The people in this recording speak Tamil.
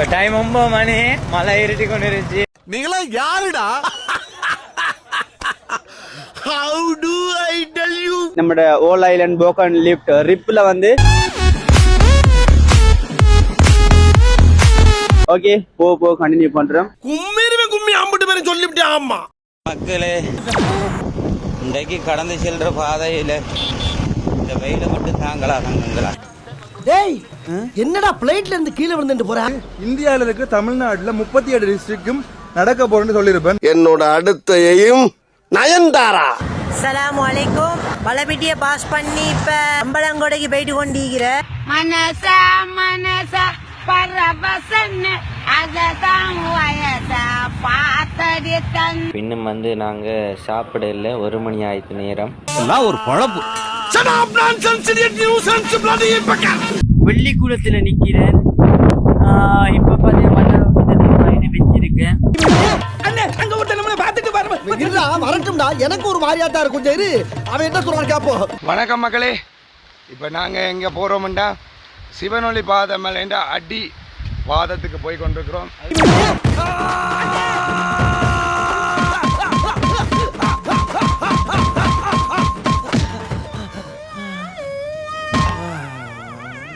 இப்போ டைம் ஒன்பது மணி. மழை இருட்டி கொண்டு இருந்துச்சு நீங்களா யாருடா? How do I tell you நம்மட ஓல் ஐலண்ட் போக்கன் லிஃப்ட் ரிப்ல வந்து ஓகே போ போ கண்டினியூ பண்றோம். கும்மிருமே கும்மி. அம்பிட்டு பேரும் சொல்லிவிட்டே ஆமா. மக்களே இன்றைக்கு கடந்து செல்ற பாதையில இந்த வெயில மட்டும் தாங்களா தங்குங்களா டேய் என்னடா பிளைட்ல இருந்து கீழே விழுந்துட்டு போற? இந்தியாவில் இருக்க தமிழ்நாட்டுல முப்பத்தி ஏழு டிஸ்ட்ரிக்டும் நடக்க போறேன்னு சொல்லியிருப்பேன் என்னோட அடுத்த எய்ம் நயன்தாரா. அஸ்ஸலாமு அலைக்கும் பலபிட்டிய பாஸ் பண்ணி இப்ப அம்பலங்கொடைக்கு போயிட்டு கொண்டிருக்கிற. மனசா மனசா பரவசன்னு அததான் வயசா பார்த்தடி தன் இன்னும் வந்து நாங்க சாப்பிட இல்லை ஒரு மணி ஆயிடுத்து நேரம். எல்லாம் ஒரு பழப்பு. Shut up, nonsense, idiot, nuisance, bloody fucker. வெள்ளிக்கூடத்துல நிக்கிறேன். இப்ப பாத்தீங்கன்னா வச்சிருக்கேன். இருடா வரட்டும்டா. எனக்கு ஒரு மாதிரியா தான் இருக்கும் இரு அவன் என்ன சொல்றான் கேப்போம் வணக்கம் மக்களே. இப்போ நாங்கள் எங்கே போகிறோம்டா சிவனொளி பாதம் மேலேண்ட அடி வாதத்துக்கு போய் கொண்டிருக்கிறோம்.